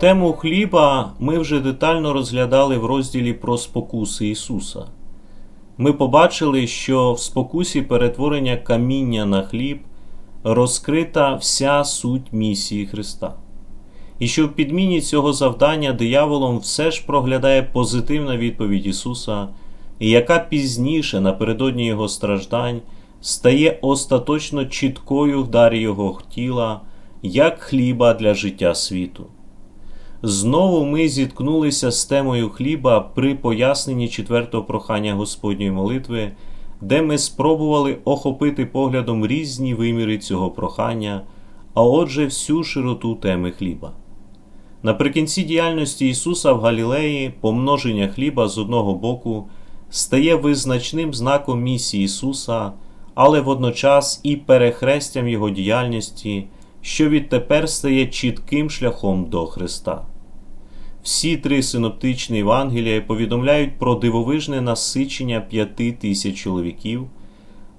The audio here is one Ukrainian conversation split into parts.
Тему хліба ми вже детально розглядали в розділі про спокуси Ісуса. Ми побачили, що в спокусі перетворення каміння на хліб розкрита вся суть місії Христа. І що в підміні цього завдання дияволом все ж проглядає позитивна відповідь Ісуса, яка пізніше, напередодні Його страждань, стає остаточно чіткою в дарі Його тіла, як хліба для життя світу. Знову ми зіткнулися з темою хліба при поясненні четвертого прохання Господньої молитви, де ми спробували охопити поглядом різні виміри цього прохання, а отже, всю широту теми хліба. Наприкінці діяльності Ісуса в Галілеї помноження хліба з одного боку стає визначним знаком місії Ісуса, але водночас і перехрестям Його діяльності що відтепер стає чітким шляхом до Христа. Всі три синоптичні Євангелія повідомляють про дивовижне насичення п'яти тисяч чоловіків.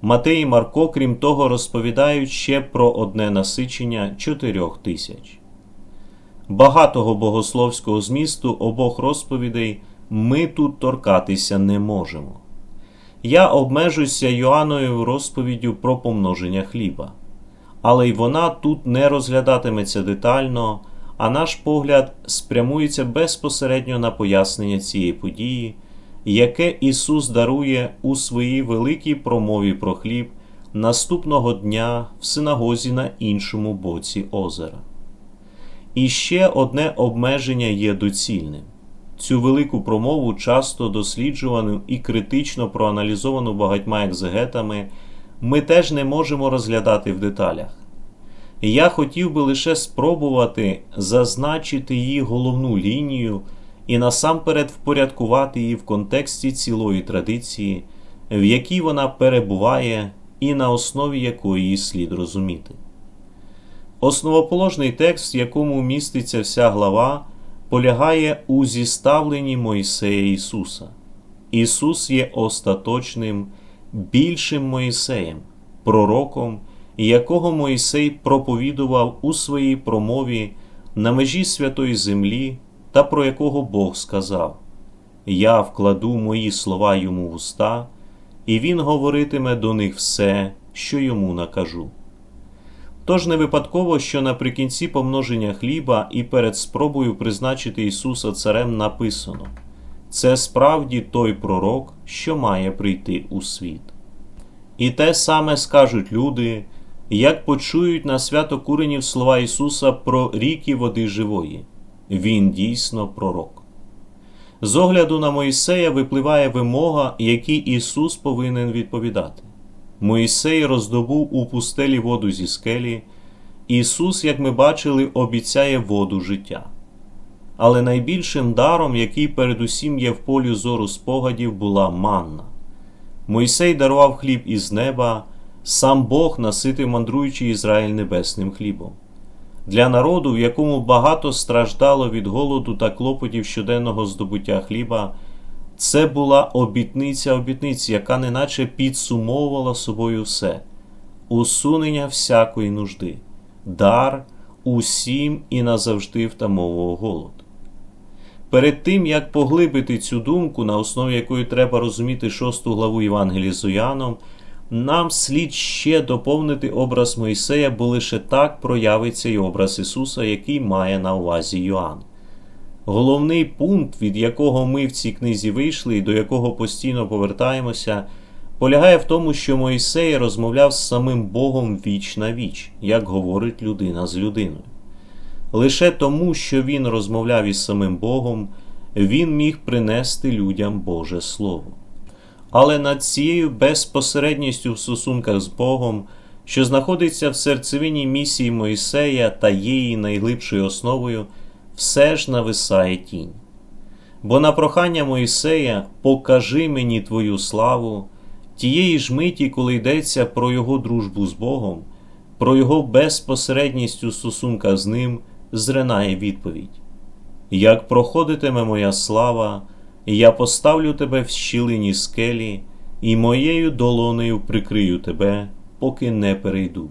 Матей і Марко, крім того, розповідають ще про одне насичення чотирьох тисяч. Багатого богословського змісту обох розповідей ми тут торкатися не можемо. Я обмежуся Йоанною розповіддю про помноження хліба але й вона тут не розглядатиметься детально, а наш погляд спрямується безпосередньо на пояснення цієї події, яке Ісус дарує у своїй великій промові про хліб наступного дня в синагозі на іншому боці озера. І ще одне обмеження є доцільним. Цю велику промову часто досліджувану і критично проаналізовану багатьма екзегетами ми теж не можемо розглядати в деталях. Я хотів би лише спробувати зазначити її головну лінію і насамперед впорядкувати її в контексті цілої традиції, в якій вона перебуває і на основі якої її слід розуміти. Основоположний текст, в якому міститься вся глава, полягає у зіставленні Мойсея Ісуса. Ісус є остаточним більшим Моїсеєм, пророком, якого Моїсей проповідував у своїй промові на межі святої землі, та про якого Бог сказав: Я вкладу мої слова йому в уста, і він говоритиме до них все, що йому накажу. Тож не випадково, що наприкінці помноження хліба і перед спробою призначити Ісуса Царем написано це справді той пророк, що має прийти у світ. І те саме скажуть люди, як почують на свято Куренів слова Ісуса про ріки води живої. Він дійсно пророк. З огляду на Моїсея випливає вимога, якій Ісус повинен відповідати. Моїсей роздобув у пустелі воду зі скелі. Ісус, як ми бачили, обіцяє воду життя. Але найбільшим даром, який передусім є в полі зору спогадів, була манна. Мойсей дарував хліб із неба, сам Бог наситив мандруючий Ізраїль небесним хлібом. Для народу, в якому багато страждало від голоду та клопотів щоденного здобуття хліба, це була обітниця обітниць, яка неначе підсумовувала собою все, усунення всякої нужди, дар усім і назавжди втамовував голод. Перед тим, як поглибити цю думку, на основі якої треба розуміти шосту главу Євангелії з Іоанном, нам слід ще доповнити образ Моїсея, бо лише так проявиться й образ Ісуса, який має на увазі Йоанн. Головний пункт, від якого ми в цій книзі вийшли і до якого постійно повертаємося, полягає в тому, що Моїсей розмовляв з самим Богом віч на віч, як говорить людина з людиною. Лише тому, що він розмовляв із самим Богом, він міг принести людям Боже Слово. Але над цією безпосередністю в стосунках з Богом, що знаходиться в серцевині місії Моїсея та є її найглибшою основою, все ж нависає тінь. Бо на прохання Моїсея покажи мені твою славу, тієї ж миті, коли йдеться про його дружбу з Богом, про його безпосередність у стосунках з ним зринає відповідь: Як проходитиме моя слава, я поставлю тебе в щілині скелі, і моєю долонею прикрию тебе, поки не перейду.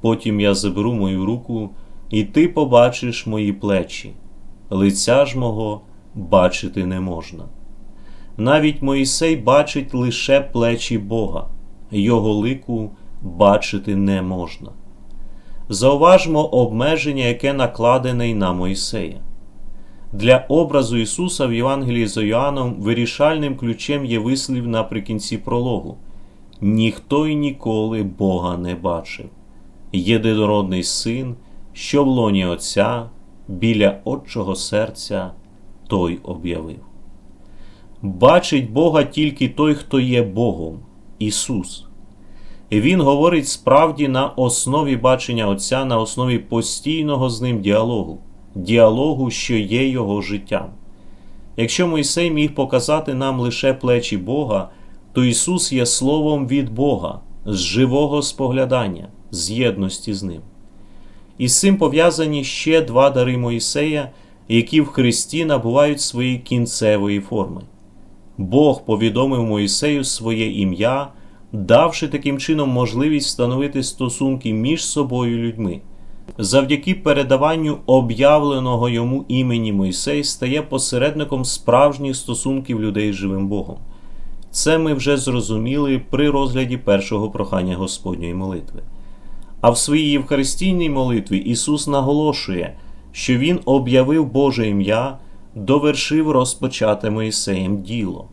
Потім я заберу мою руку, і ти побачиш мої плечі, лиця ж мого бачити не можна. Навіть Моїсей бачить лише плечі Бога, його лику бачити не можна. Зауважмо обмеження, яке накладене на Моїсея. Для образу Ісуса в Євангелії з Йоанном вирішальним ключем є вислів наприкінці прологу: ніхто й ніколи Бога не бачив. Єдинородний син, що в лоні Отця, біля Отчого серця, той об'явив. Бачить Бога тільки той, хто є Богом, Ісус. Він говорить справді на основі бачення Отця, на основі постійного з ним діалогу, діалогу, що є Його життям. Якщо Мойсей міг показати нам лише плечі Бога, то Ісус є Словом від Бога, з живого споглядання, з єдності з Ним. І з цим пов'язані ще два дари Моїсея, які в Христі набувають своєї кінцевої форми. Бог повідомив Моїсею своє ім'я, давши таким чином можливість встановити стосунки між собою людьми. Завдяки передаванню об'явленого йому імені Мойсей стає посередником справжніх стосунків людей з живим Богом. Це ми вже зрозуміли при розгляді першого прохання Господньої молитви. А в своїй Євхаристійній молитві Ісус наголошує, що Він об'явив Боже ім'я, довершив розпочате Моїсеєм діло.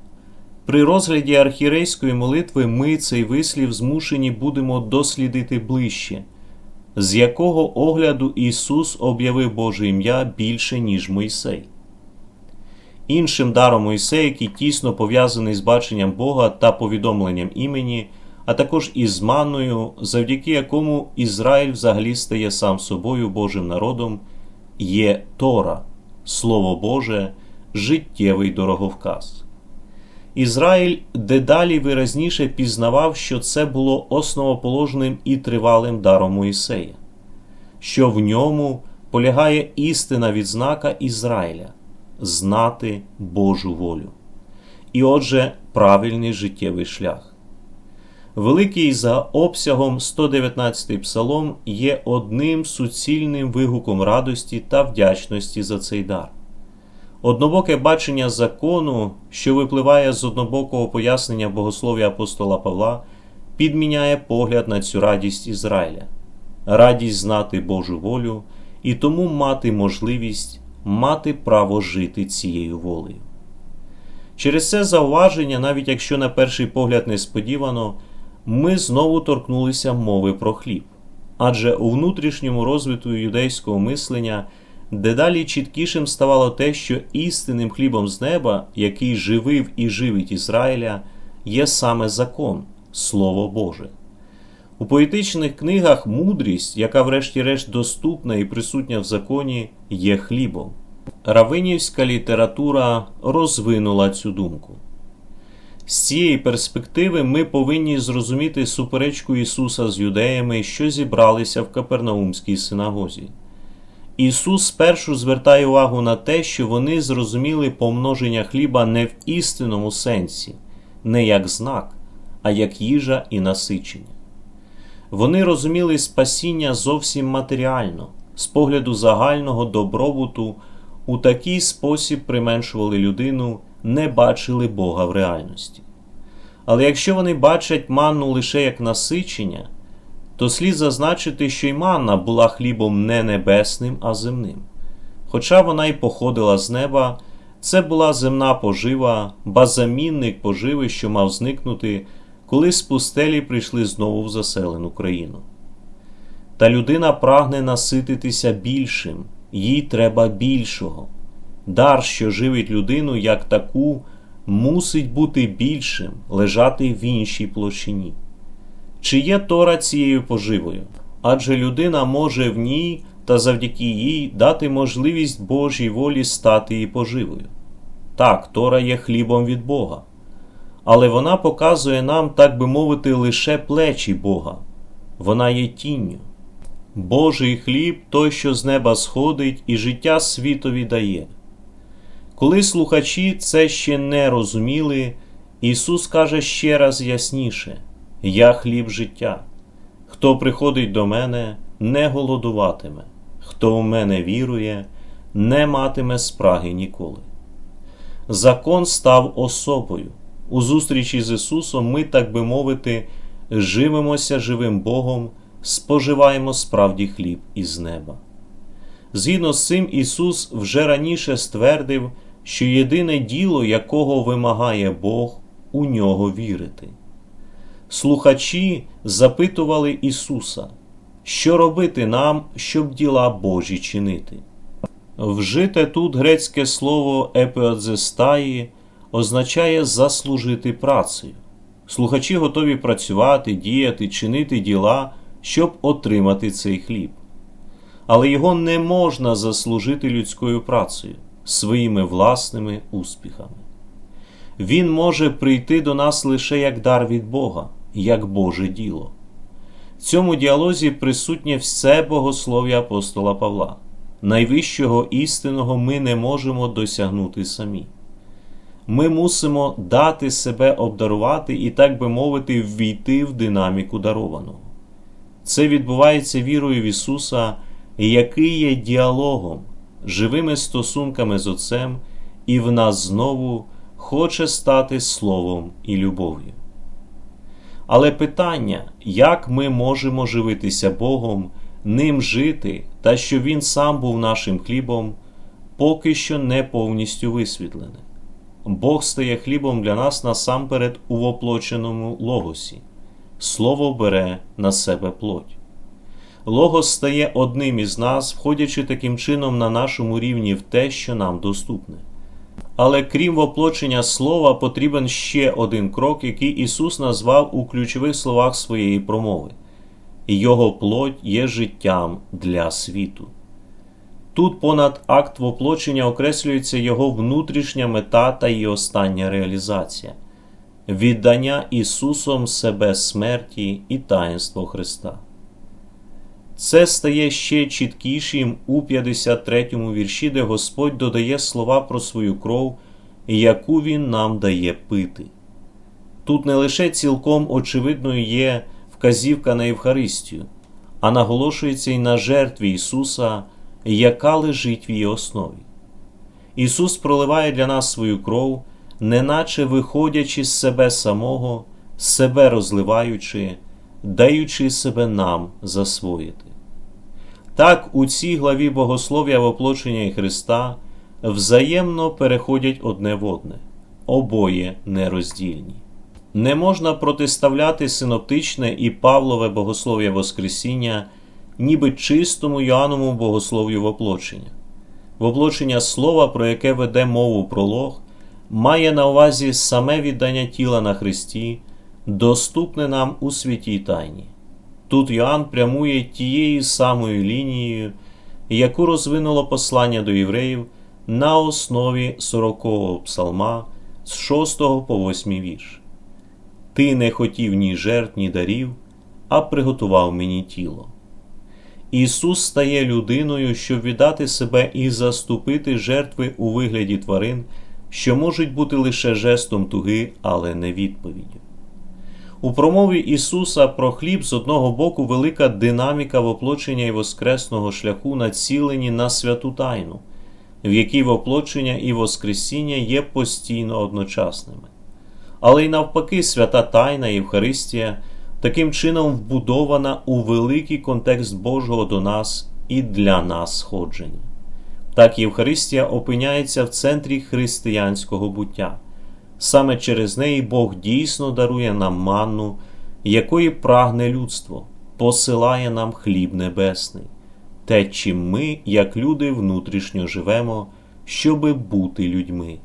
При розгляді архірейської молитви ми цей вислів змушені будемо дослідити ближче, з якого огляду Ісус об'явив Боже ім'я більше, ніж Мойсей. Іншим даром Мойсея, який тісно пов'язаний з баченням Бога та повідомленням імені, а також із манною, завдяки якому Ізраїль взагалі стає сам собою Божим народом, є Тора, Слово Боже, життєвий дороговказ. Ізраїль дедалі виразніше пізнавав, що це було основоположним і тривалим даром Моїсея, що в ньому полягає істина відзнака Ізраїля знати Божу волю. І отже, правильний життєвий шлях. Великий за обсягом 119-й псалом є одним суцільним вигуком радості та вдячності за цей дар. Однобоке бачення закону, що випливає з однобокого пояснення богослов'я апостола Павла, підміняє погляд на цю радість Ізраїля, радість знати Божу волю і тому мати можливість мати право жити цією волею. Через це зауваження, навіть якщо на перший погляд несподівано, ми знову торкнулися мови про хліб. Адже у внутрішньому розвитку юдейського мислення дедалі чіткішим ставало те, що істинним хлібом з неба, який живив і живить Ізраїля, є саме закон, Слово Боже. У поетичних книгах мудрість, яка, врешті-решт, доступна і присутня в законі, є хлібом. Равинівська література розвинула цю думку. З цієї перспективи ми повинні зрозуміти суперечку Ісуса з юдеями, що зібралися в Капернаумській синагозі. Ісус спершу звертає увагу на те, що вони зрозуміли помноження хліба не в істинному сенсі, не як знак, а як їжа і насичення. Вони розуміли спасіння зовсім матеріально, з погляду загального добробуту, у такий спосіб применшували людину, не бачили Бога в реальності. Але якщо вони бачать манну лише як насичення, то слід зазначити, що й манна була хлібом не небесним, а земним. Хоча вона й походила з неба, це була земна пожива, базамінник поживи, що мав зникнути, коли з пустелі прийшли знову в заселену країну. Та людина прагне насититися більшим, їй треба більшого. Дар, що живить людину як таку, мусить бути більшим, лежати в іншій площині. Чи є Тора цією поживою? Адже людина може в ній та завдяки їй дати можливість Божій волі стати її поживою. Так, Тора є хлібом від Бога. Але вона показує нам, так би мовити, лише плечі Бога. Вона є тінню. Божий хліб той, що з неба сходить, і життя світові дає. Коли слухачі це ще не розуміли, Ісус каже ще раз ясніше: Я хліб життя. Хто приходить до мене, не голодуватиме, хто в мене вірує, не матиме спраги ніколи. Закон став особою. У зустрічі з Ісусом ми, так би мовити, живемося живим Богом, споживаємо справді хліб із неба. Згідно з цим, Ісус вже раніше ствердив, що єдине діло, якого вимагає Бог, у нього вірити. Слухачі запитували Ісуса, що робити нам, щоб діла Божі чинити. Вжите тут грецьке слово епеодзестаї означає заслужити працею. Слухачі готові працювати, діяти, чинити діла, щоб отримати цей хліб. Але його не можна заслужити людською працею, своїми власними успіхами. Він може прийти до нас лише як дар від Бога, як Боже діло. В цьому діалозі присутнє все богослов'я апостола Павла. Найвищого істинного ми не можемо досягнути самі. Ми мусимо дати себе обдарувати і, так би мовити, ввійти в динаміку дарованого. Це відбувається вірою в Ісуса, який є діалогом, живими стосунками з Отцем, і в нас знову хоче стати Словом і любов'ю. Але питання, як ми можемо живитися Богом, ним жити, та що Він сам був нашим хлібом, поки що не повністю висвітлене. Бог стає хлібом для нас насамперед у воплоченому логосі. Слово бере на себе плоть. Логос стає одним із нас, входячи таким чином на нашому рівні в те, що нам доступне. Але крім воплочення слова, потрібен ще один крок, який Ісус назвав у ключових словах своєї промови. Його плоть є життям для світу. Тут понад акт воплочення окреслюється його внутрішня мета та її остання реалізація віддання Ісусом себе смерті і таїнство Христа. Це стає ще чіткішим у 53-му вірші, де Господь додає слова про свою кров, яку Він нам дає пити. Тут не лише цілком очевидною є вказівка на Євхаристію, а наголошується й на жертві Ісуса, яка лежить в її основі. Ісус проливає для нас свою кров, неначе виходячи з себе самого, себе розливаючи, даючи себе нам засвоїти. Так, у цій главі богослов'я воплочення і Христа взаємно переходять одне в одне, обоє нероздільні. Не можна протиставляти синоптичне і Павлове богослов'я Воскресіння, ніби чистому Йоанному богослов'ю воплочення. Воплочення слова, про яке веде мову пролог, має на увазі саме віддання тіла на Христі, доступне нам у святій тайні. Тут Йоанн прямує тією самою лінією, яку розвинуло послання до євреїв на основі 40-го псалма з 6 по 8 вірш. Ти не хотів ні жертв, ні дарів, а приготував мені тіло. Ісус стає людиною, щоб віддати себе і заступити жертви у вигляді тварин, що можуть бути лише жестом туги, але не відповіддю. У промові Ісуса про хліб з одного боку велика динаміка воплочення і воскресного шляху націлені на святу тайну, в якій воплочення і Воскресіння є постійно одночасними. Але й навпаки, свята Тайна Євхаристія таким чином вбудована у великий контекст Божого до нас і для нас сходження. Так Євхаристія опиняється в центрі християнського буття. Саме через неї Бог дійсно дарує нам манну, якої прагне людство, посилає нам хліб небесний, те, чим ми, як люди, внутрішньо живемо, щоби бути людьми.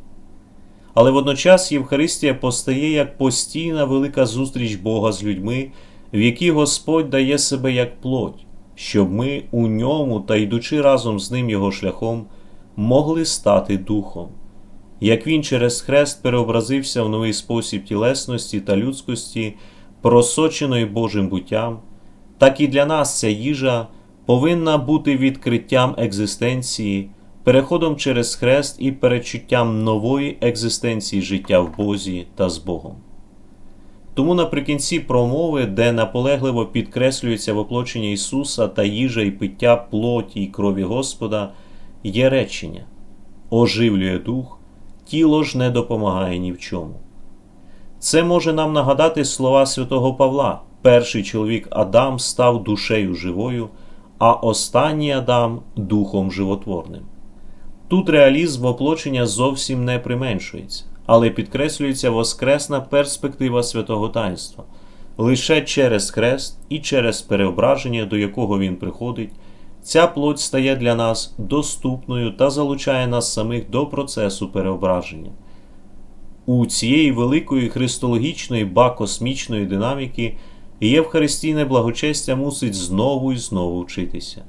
Але водночас Євхаристія постає як постійна велика зустріч Бога з людьми, в якій Господь дає себе як плоть, щоб ми у ньому та йдучи разом з ним його шляхом, могли стати духом. Як він через хрест переобразився в новий спосіб тілесності та людськості, просоченої Божим буттям, так і для нас ця їжа повинна бути відкриттям екзистенції, переходом через хрест і перечуттям нової екзистенції життя в Бозі та з Богом. Тому наприкінці промови, де наполегливо підкреслюється воплочення Ісуса та їжа і пиття плоті й крові Господа, є речення оживлює дух, тіло ж не допомагає ні в чому. Це може нам нагадати слова святого Павла. Перший чоловік Адам став душею живою, а останній Адам духом животворним. Тут реалізм воплочення зовсім не применшується, але підкреслюється воскресна перспектива святого таїнства. Лише через хрест і через переображення, до якого він приходить, ця плоть стає для нас доступною та залучає нас самих до процесу переображення. У цієї великої христологічної ба космічної динаміки Євхаристійне благочестя мусить знову і знову вчитися.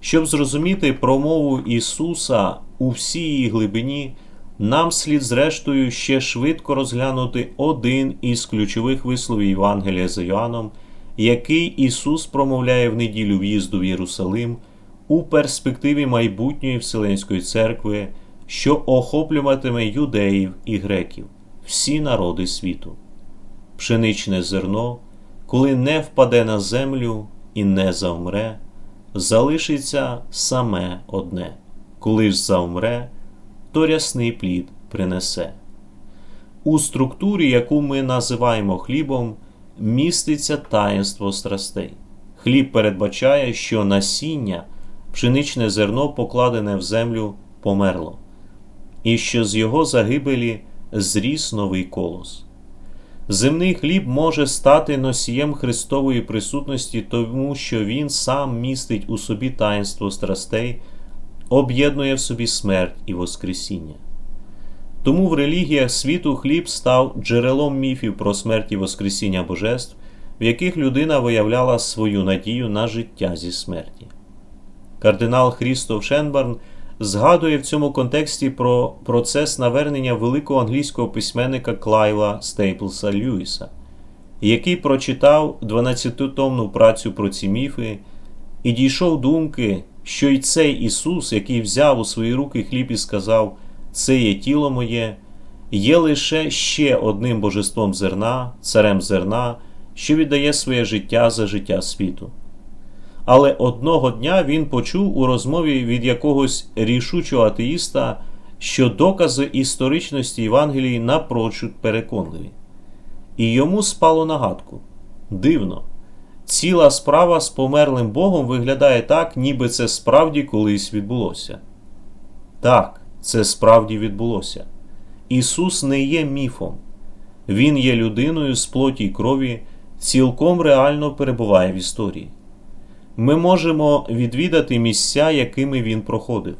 Щоб зрозуміти промову Ісуса у всій її глибині, нам слід, зрештою, ще швидко розглянути один із ключових висловів Євангелія за Йоанном, який Ісус промовляє в неділю в'їзду в Єрусалим у перспективі майбутньої Вселенської церкви, що охоплюватиме юдеїв і греків, всі народи світу. Пшеничне зерно, коли не впаде на землю і не завмре, залишиться саме одне, коли ж завмре, то рясний плід принесе. У структурі, яку ми називаємо хлібом, міститься таїнство страстей. Хліб передбачає, що насіння, пшеничне зерно, покладене в землю, померло, і що з його загибелі зріс новий колос. Земний хліб може стати носієм Христової присутності, тому що Він сам містить у собі таїнство страстей, об'єднує в собі смерть і Воскресіння. Тому в релігіях світу хліб став джерелом міфів про смерть і Воскресіння божеств, в яких людина виявляла свою надію на життя зі смерті. Кардинал Хрістоф Шенбарн згадує в цьому контексті про процес навернення великого англійського письменника Клайва Стейплса Льюіса, який прочитав 12-томну працю про ці міфи і дійшов думки, що й цей Ісус, який взяв у свої руки хліб і сказав, це є тіло моє, є лише ще одним божеством зерна, царем зерна, що віддає своє життя за життя світу. Але одного дня він почув у розмові від якогось рішучого атеїста, що докази історичності Євангелії напрочуд переконливі. І йому спало нагадку дивно, ціла справа з померлим Богом виглядає так, ніби це справді колись відбулося. Так, це справді відбулося. Ісус не є міфом, Він є людиною з плоті й крові, цілком реально перебуває в історії. Ми можемо відвідати місця, якими він проходив.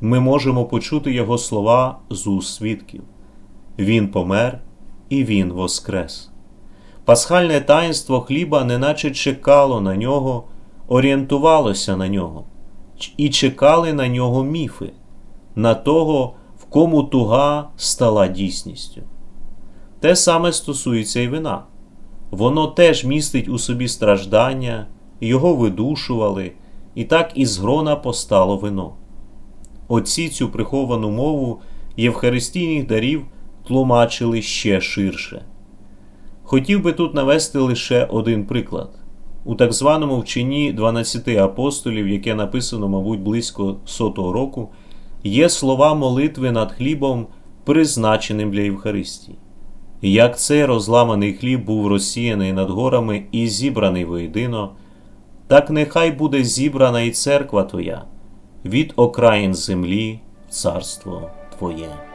Ми можемо почути Його слова з уст свідків. Він помер і Він воскрес. Пасхальне таїнство хліба неначе чекало на нього, орієнтувалося на нього, і чекали на нього міфи, на того, в кому туга стала дійсністю. Те саме стосується і вина. Воно теж містить у собі страждання його видушували, і так із грона постало вино. Отці цю приховану мову євхаристійних дарів тлумачили ще ширше. Хотів би тут навести лише один приклад. У так званому вченні 12 апостолів, яке написано, мабуть, близько сотого року, є слова молитви над хлібом, призначеним для Євхаристії. Як цей розламаний хліб був розсіяний над горами і зібраний воєдино, так нехай буде зібрана і церква Твоя від окраїн землі царство Твоє.